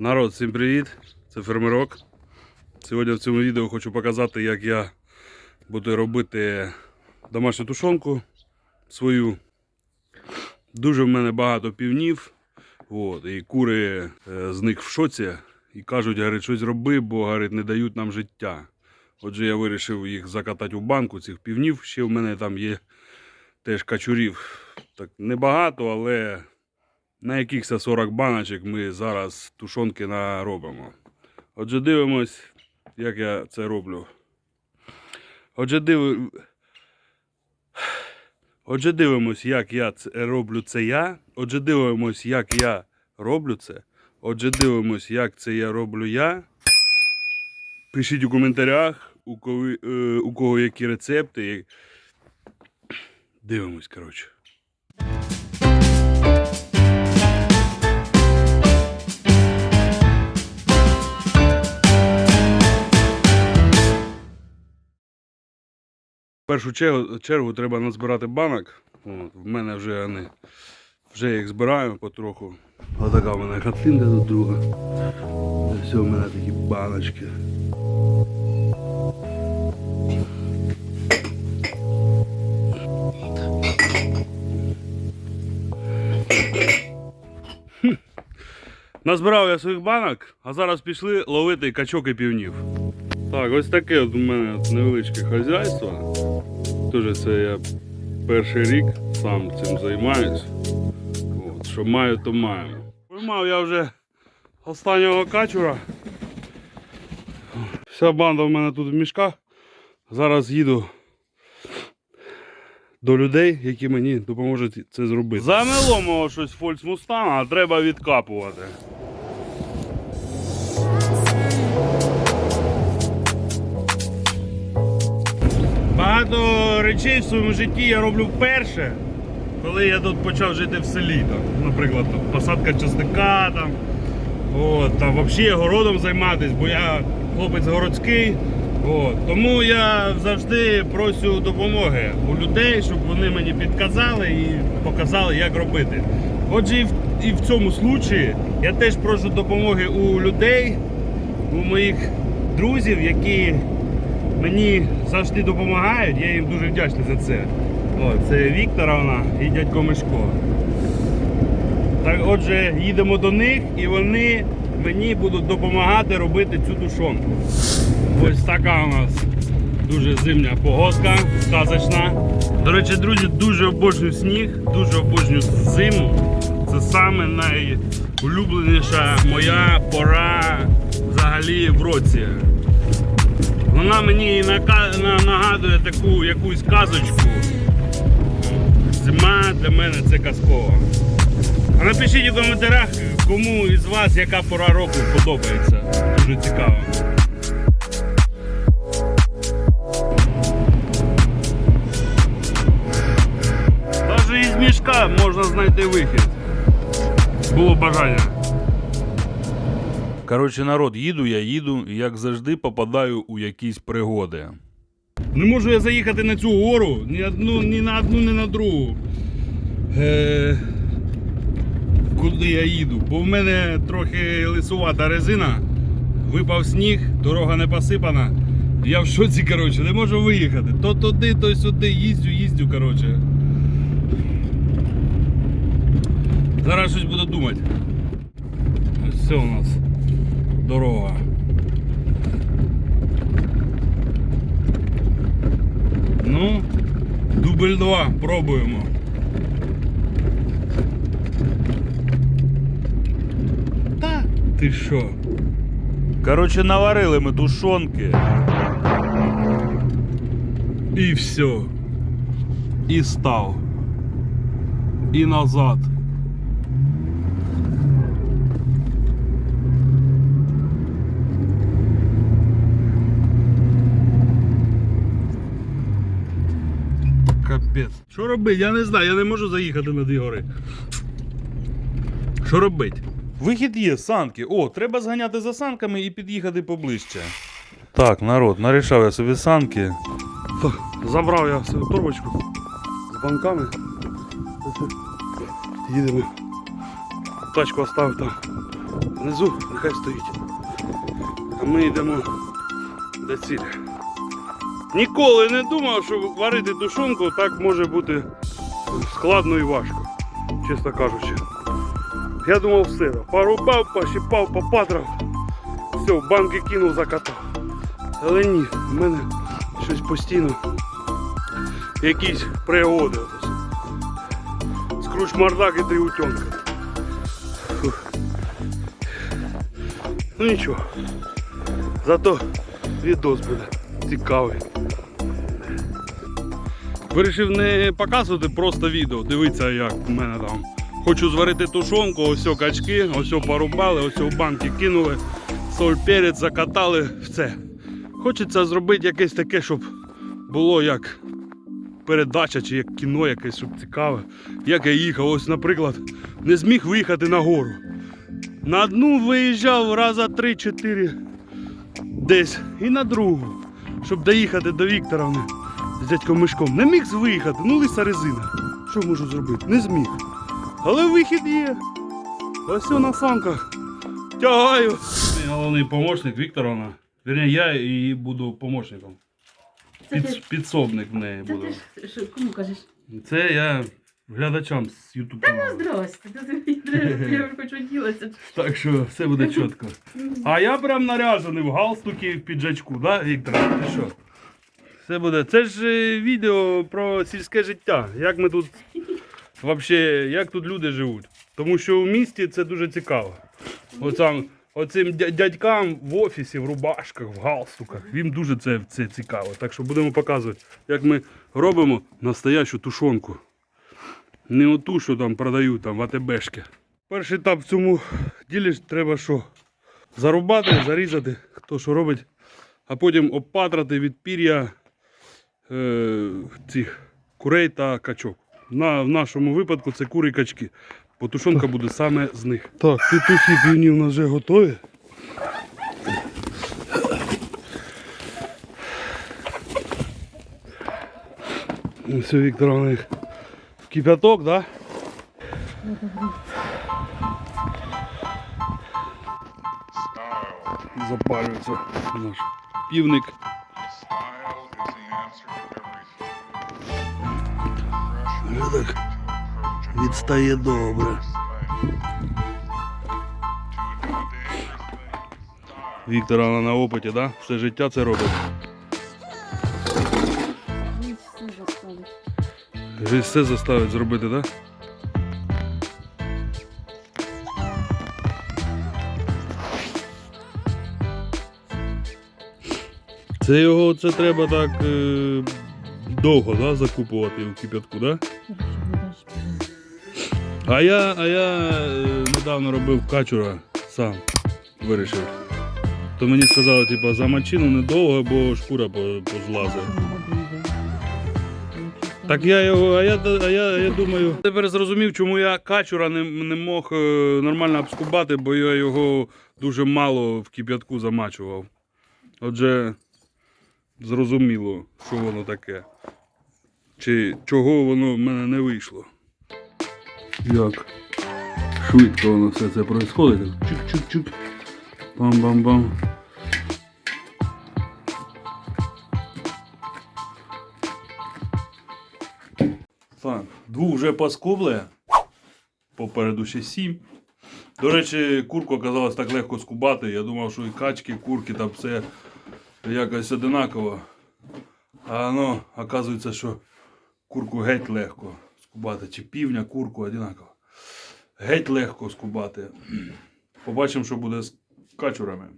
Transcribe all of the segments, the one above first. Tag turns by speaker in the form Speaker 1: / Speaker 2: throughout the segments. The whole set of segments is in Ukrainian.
Speaker 1: Народ, всім привіт! Це фермерок. Сьогодні в цьому відео хочу показати, як я буду робити домашню тушонку свою. Дуже в мене багато півнів. От, і кури е, з них в шоці і кажуть, говорить, щось роби, бо говорить, не дають нам життя. Отже, я вирішив їх закатати у банку, цих півнів. Ще в мене там є теж качурів. Так небагато, але на якихось 40 баночок ми зараз тушонки наробимо. Отже, дивимось, як я це роблю. Отже, див... Отже, дивимось, як я це роблю це я. Отже, дивимось, як я роблю це. Отже, дивимось, як це я роблю я. Пишіть у коментарях, у кого, е, у кого які рецепти. Дивимось, коротше. Першу чергу, чергу треба назбирати банок. От, в мене вже вони. Вже їх збираю потроху. Отака в мене хатинка тут друга. Ось у мене такі баночки. Назбирав я своїх банок, а зараз пішли ловити качок і півнів. Так, ось таке от у мене невеличке хазяйство. Дуже це я перший рік сам цим займаюсь. От, що маю, то маю. Поймав я вже останнього качура. Вся банда в мене тут в мішках. Зараз їду до людей, які мені допоможуть це зробити. Замело мого щось Фолькс Мустанга, а треба відкапувати. Багато речей в своєму житті я роблю вперше, коли я тут почав жити в селі. Там, наприклад, там, посадка часника, там, от, там, взагалі городом займатися, бо я хлопець городський. От, тому я завжди просю допомоги у людей, щоб вони мені підказали і показали, як робити. Отже, і в, і в цьому случаї я теж прошу допомоги у людей, у моїх друзів, які мені завжди допомагають, я їм дуже вдячний за це. О, це Вікторовна і дядько Мишко. Так, отже, їдемо до них і вони мені будуть допомагати робити цю тушонку. Ось така у нас дуже зимня погодка, сказочна. До речі, друзі, дуже обожнюю сніг, дуже обожнюю зиму. Це саме найулюбленіша моя пора взагалі в році. Вона мені нагадує таку якусь казочку. Зима для мене це казкова. А напишіть у коментарях, кому із вас яка пора року подобається. Дуже цікаво. Навіть із мішка можна знайти вихід. Було бажання. Коротше, народ, їду я їду, і як завжди попадаю у якісь пригоди. Не можу я заїхати на цю гору ні, одну, ні на одну, ні на другу. Е, куди я їду? Бо в мене трохи лисувата резина, випав сніг, дорога не посипана. Я в шоці, коротше, не можу виїхати. То туди, то сюди, їздю, їздю, коротше. Зараз щось буду думати. Ось у нас дорога. Ну, дубль 2, пробуємо. Та ти що? Коротше, наварили ми тушонки. І все. І став. І назад. Що робити? Я не знаю, я не можу заїхати на дві гори. Що робити? Вихід є, санки. О, треба зганяти за санками і під'їхати поближче. Так, народ, нарішав я собі санки. Забрав я свою торбочку з банками. Їдемо. Тачку оставив там. Внизу нехай стоїть. А ми йдемо до цілі. Ніколи не думав, що варити тушонку так може бути складно і важко, чесно кажучи. Я думав все, порубав, пощипав, попатрав, все, банки кинув, закатав. Але ні, в мене щось постійно якісь пригоди. Скруч мардак і три утенка. Ну нічого. Зато відос буде цікавий. Вирішив не показувати просто відео. Дивіться, як в мене там. Хочу зварити тушонку, ось качки, ось порубали, ось в банки кинули, соль, перець закатали, все. Хочеться зробити якесь таке, щоб було як передача чи як кіно якесь, щоб цікаве. Як я їхав, ось, наприклад, не зміг виїхати на гору. На одну виїжджав раза 3-4 десь і на другу, щоб доїхати до Вікторовни з дядьком Мишком. Не міг виїхати, ну лиса резина. Що можу зробити? Не зміг. Але вихід є. Ось на санках. Тягаю. Мій головний помощник Вікторовна. Вірні, я її буду помощником. Під, підсобник в неї
Speaker 2: це
Speaker 1: буду.
Speaker 2: ти ж- кому кажеш?
Speaker 1: Це я глядачам з YouTube
Speaker 2: Та ну здрасте, я хочу ділитися.
Speaker 1: Так що все буде чітко. А я прям наряжений в галстукі в піджачку, да, Віктор? Ти що? Все буде. Це ж е, відео про сільське життя. Як ми тут вообще, як тут люди живуть. Тому що в місті це дуже цікаво. Оцям, оцим дядькам в офісі, в рубашках, в галстуках. Їм дуже це, це цікаво. Так що будемо показувати, як ми робимо настоящу тушонку. Не оту, що там продають там в АТБшки. Перший етап в цьому ділі треба що? Зарубати, зарізати, хто що робить, а потім обпатрати від пір'я е, цих курей та качок. На, в нашому випадку це кури і качки. Бо тушонка буде саме з них. Так, петухи півні у нас вже готові. Все, Вікторовна їх в кипяток. Да? Запалюється наш півник. Так
Speaker 3: Progression
Speaker 1: відстає добре. Віктора вона на опиті, да? Все життя це робить. Жизнь все заставить зробити, да? Це його це треба так е, довго да, закупувати в кип'ятку, да? А я, а я е, недавно робив качура сам вирішив. То мені сказали, типу, замочину недовго, бо шкура позлазить. Так я його, а я, а я, я думаю. Тепер зрозумів, чому я качура не, не мог е, нормально обскубати, бо я його дуже мало в кип'ятку замачував. Отже, зрозуміло, що воно таке. Чи чого воно в мене не вийшло. Як швидко воно все це відбувається. Чук-чук-чук. Бам-бам-бам. Двох вже поскубли. Попереду ще сім. До речі, курку оказалось так легко скубати. Я думав, що і качки, курки там все якось одинаково. А воно, оказується, що курку геть легко скубати. Чи півня, курку одинаково. Геть легко скубати. Побачимо, що буде з качурами.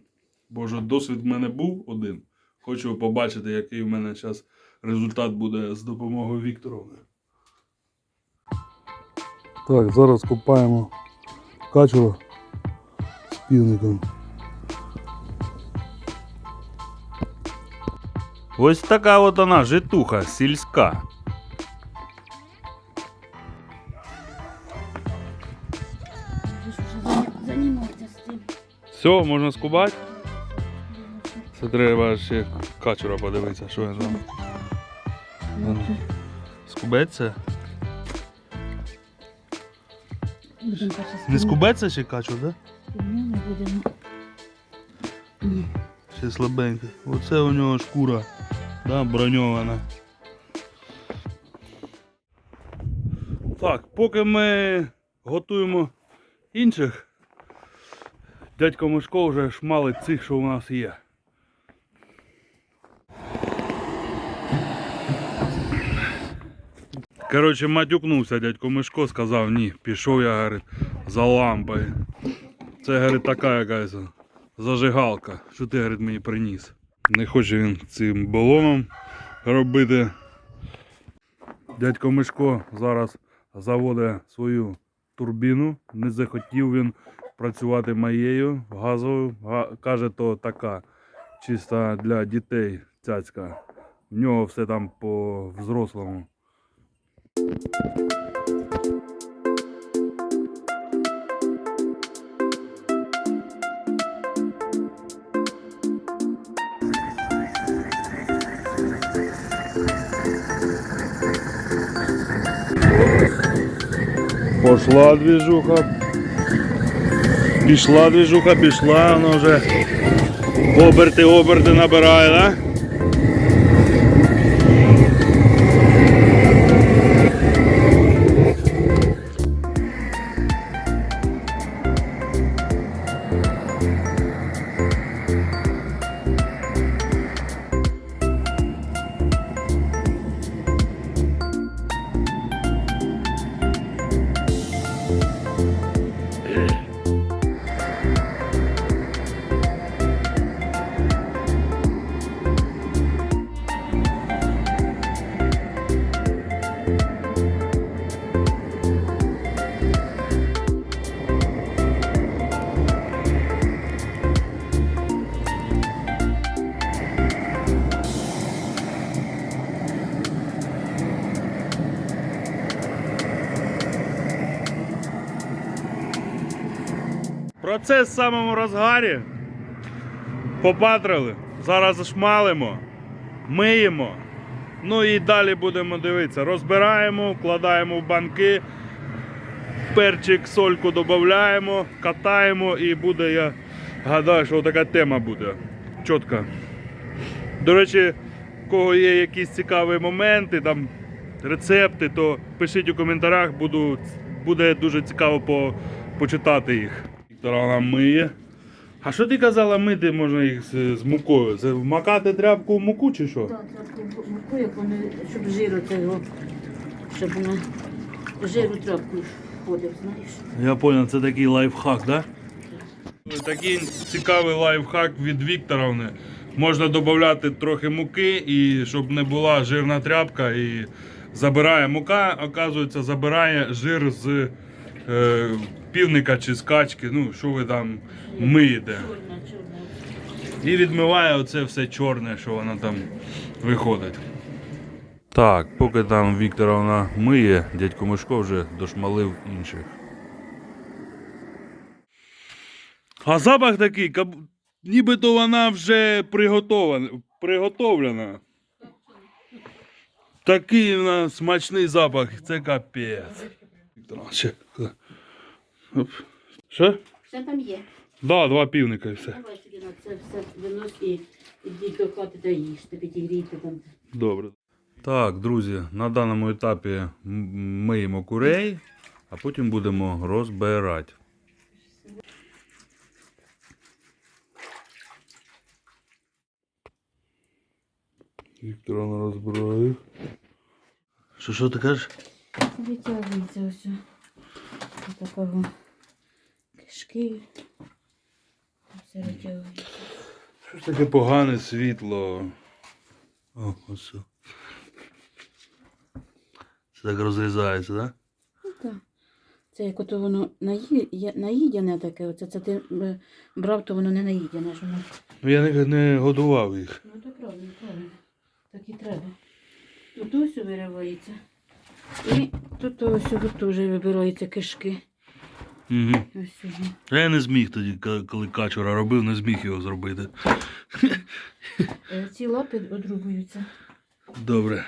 Speaker 1: Бо ж досвід в мене був один. Хочу побачити, який в мене зараз результат буде з допомогою Вікторовни. Так, зараз купаємо качура з півником. Ось така от вона житуха сільська. Все, можна скубати? Це треба ще качура подивитися, що він там. Скубеться?
Speaker 2: Будемо
Speaker 1: Не скубеться ще качур, так? Да?
Speaker 2: Пельмені будемо. Ні.
Speaker 1: Ще слабенько. Оце у нього шкура, да, броньована. Так, поки ми готуємо інших, дядько Мишко вже шмалить цих, що у нас є. Коротше, матюкнувся дядько Мишко, сказав, ні, пішов я, говорить, за лампою. Це, говорить, така якась зажигалка. Що ти, говорить, мені приніс? Не хоче він цим балоном робити. Дядько Мишко зараз заводить свою турбіну. Не захотів він працювати моєю газовою. Каже, то така чиста для дітей цяцька. В нього все там по взрослому. Пошла движуха. Пішла движуха, пішла, вона вже оберти, оберти набирає, да? Процес в самому розгарі. Попатрили. Зараз шмалимо, миємо. Ну і далі будемо дивитися. Розбираємо, вкладаємо в банки, перчик, сольку додаємо, катаємо і буде, я гадаю, що така тема буде. Чітка. До речі, кого є якісь цікаві моменти, там рецепти, то пишіть у коментарях, буду, буде дуже цікаво по, почитати їх. Вона миє. А що ти казала мити можна їх з, з мукою? Це вмакати тряпку в муку чи що?
Speaker 2: Так, трапку муку, як вони, щоб жиру цього, щоб вона жиру трапку входив, знаєш.
Speaker 1: Я зрозумів, це такий лайфхак, так? Да? Такий цікавий лайфхак від Вікторовни. Можна додати трохи муки, і щоб не була жирна тряпка, і забирає мука, оказується, забирає жир з е, півника чи з качки, ну що ви там миєте. І відмиває оце все чорне, що воно там виходить. Так, поки там Вікторовна миє, дядько Мишко вже дошмалив інших. А запах такий, каб... нібито вона вже приготована, приготовлена. Такий у нас смачний запах, це капець. Вікторовна, ще. Оп. Що?
Speaker 2: Все там є.
Speaker 1: Да, два півника і все.
Speaker 2: Давай собі на це все винось і йдіть до хати та їжте, підігрійте там.
Speaker 1: Добре. Так, друзі, на даному етапі миємо курей, а потім будемо розбирати. Вікторовна розбирає. Що, що ти кажеш?
Speaker 2: Витягується ось. Ось такого Все.
Speaker 1: Що ж таке погане світло? О, ось. Це так розрізається, так?
Speaker 2: Ну, так. Це як ото воно наї... наїдяне таке, оце це ти е, брав, то воно не наїдяне воно.
Speaker 1: Ну я не, не годував їх.
Speaker 2: Ну так правильно, правильно. Так і треба. Тут ось виривається. І тут ось тут теж вибираються кишки.
Speaker 1: Угу.
Speaker 2: Ось.
Speaker 1: А Я не зміг тоді, коли качура робив, не зміг його зробити.
Speaker 2: Е, Ці лапи одрубуються.
Speaker 1: Добре.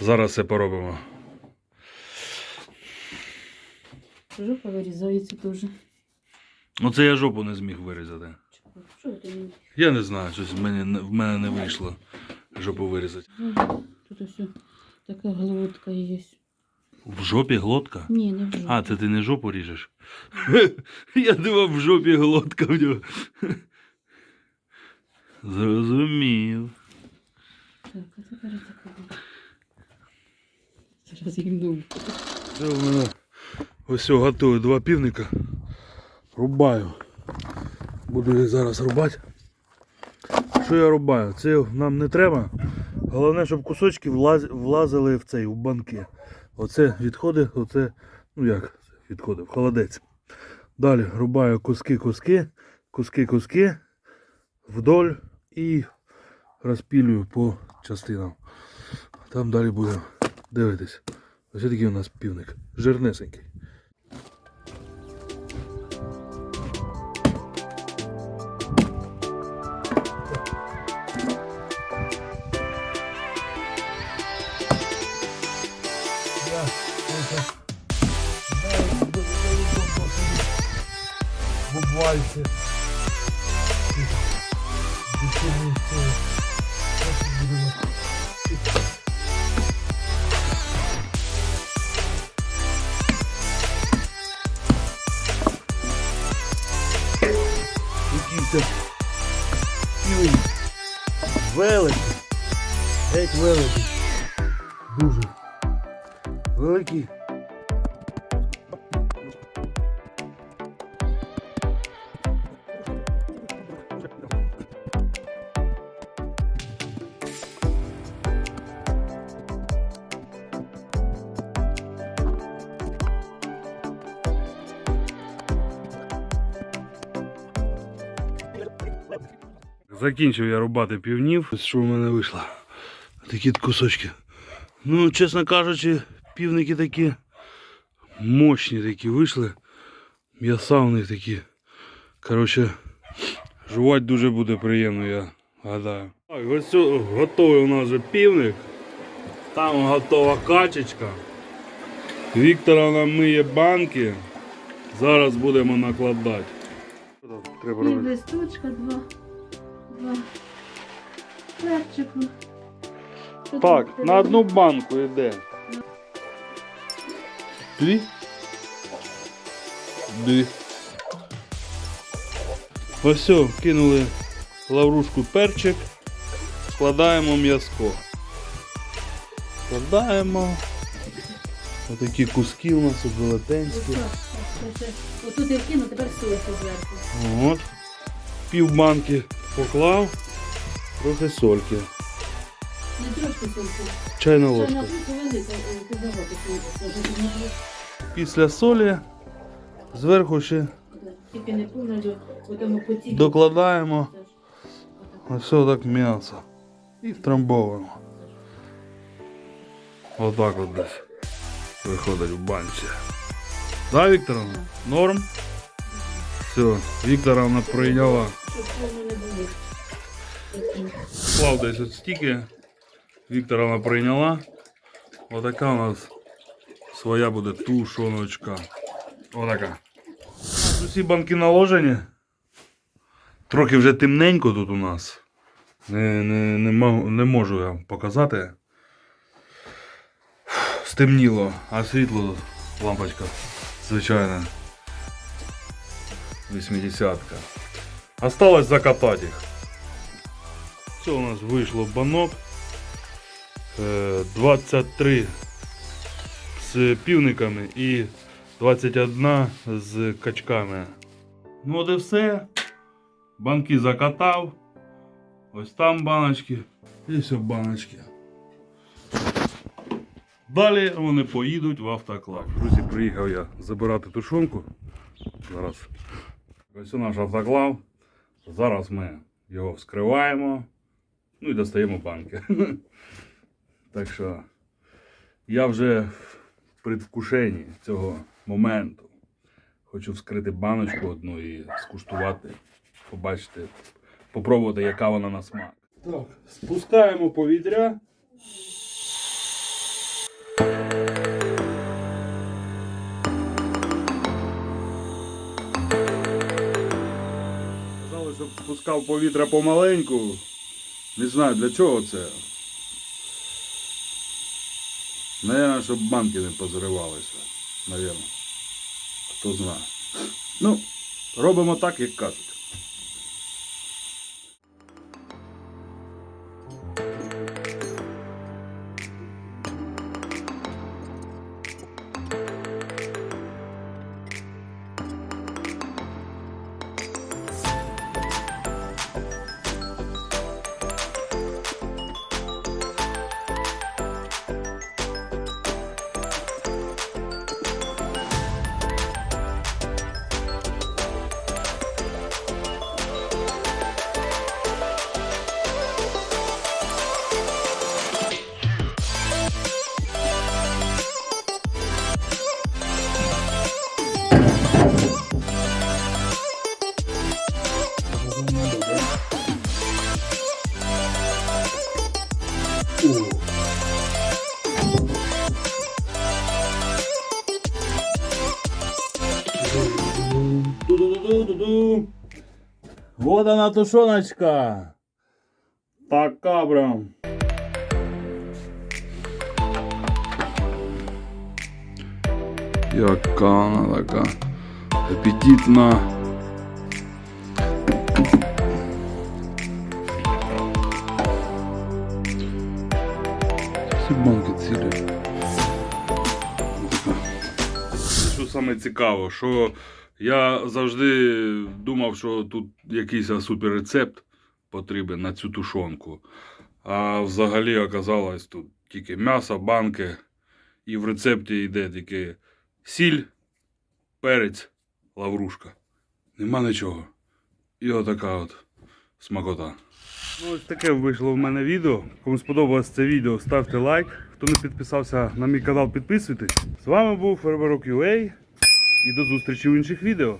Speaker 1: Зараз все поробимо.
Speaker 2: Жопа вирізається теж.
Speaker 1: Оце я жопу не зміг вирізати.
Speaker 2: Що ти мені?
Speaker 1: Я не знаю, щось в мене, не- в мене не вийшло жопу вирізати.
Speaker 2: Тут ось така глотка є.
Speaker 1: В жопі глотка?
Speaker 2: Ні, не вже.
Speaker 1: А, це ти не жопу ріжеш? Я думав, в жопі глотка в нього. Зрозумів.
Speaker 2: Так, а тепер буде. Зараз їм думку.
Speaker 1: Це в мене ось все, готую два півника. Рубаю. Буду їх зараз рубати. Що я рубаю? Це нам не треба. Головне, щоб кусочки влаз... влазили в цей, в банки. Оце відходи, оце, ну як, відходи, в холодець. Далі рубаю куски-куски, куски-куски вдоль і розпілюю по частинам. Там далі будемо дивитись. Ось такий у нас півник. Жирнесенький. Dajcie. Закінчив я рубати півнів. Ось що в мене вийшло. Такі кусочки. Ну, чесно кажучи, півники такі мощні такі вийшли. М'яса у них такі. Коротше, жувати дуже буде приємно, я гадаю. Так, ось готовий у нас вже півник. Там готова качечка. Вікторовна миє банки. Зараз будемо накладати. Треба
Speaker 2: листочка, два. Перчику.
Speaker 1: Так,
Speaker 2: от
Speaker 1: на одну банку йде. Дві? Дві. Ось все, кинули лаврушку перчик, складаємо м'язко. Складаємо. Отакі куски у нас тут велетенські.
Speaker 2: Отут я вкину, тепер сольку зверху.
Speaker 1: От. Пів банки поклав, трохи сольки.
Speaker 2: Не трошки сольку.
Speaker 1: Чайна ложка.
Speaker 2: е, сольки.
Speaker 1: Після солі зверху ще докладаємо ось так м'ясо. І втрамбовуємо. Отак от десь виходить в банці. Да, Вікторовна? Норм? Все, Вікторовна прийняла.
Speaker 2: Щоб повно не було.
Speaker 1: Клав десь стільки. Вікторовна прийняла. У нас своя буде тушоночка. Отака. Усі банки наложені. Трохи вже темненько тут у нас. Не, не, не, не можу я показати. Стемніло, а світло лампочка. Звичайно. 80-ка. Осталось закатати їх. Це у нас вийшло банок. Е, 23 з півниками і 21 з качками. Ну от і все. Банки закатав. Ось там баночки. І все баночки. Далі вони поїдуть в автоклав. Друзі, приїхав я забирати тушонку. Зараз. Ось наш автоклав. Зараз ми його вскриваємо. Ну і достаємо банки. Так що я вже в предвкушенні цього моменту. Хочу вскрити баночку одну і скуштувати, побачити, попробувати, яка вона на смак. Так, спускаємо повітря. Спускав повітря помаленьку. Не знаю для чого це. Наверно, щоб банки не позривалися. Наверно. Хто знає. Ну, робимо так, як кажуть. Вот она тушеночка. Така прям. Яка вона така апетитна. Всі банки цілі. Що саме цікаво, що я завжди думав, що тут якийсь суперрецепт потрібен на цю тушонку. А взагалі оказалось тут тільки м'ясо, банки, і в рецепті йде тільки сіль, перець, лаврушка. Нема нічого. І отака от смакота. Ну, ось таке вийшло в мене відео. Кому сподобалось це відео, ставте лайк. Хто не підписався на мій канал, підписуйтесь. З вами був Ферберок UA і до зустрічі в інших відео.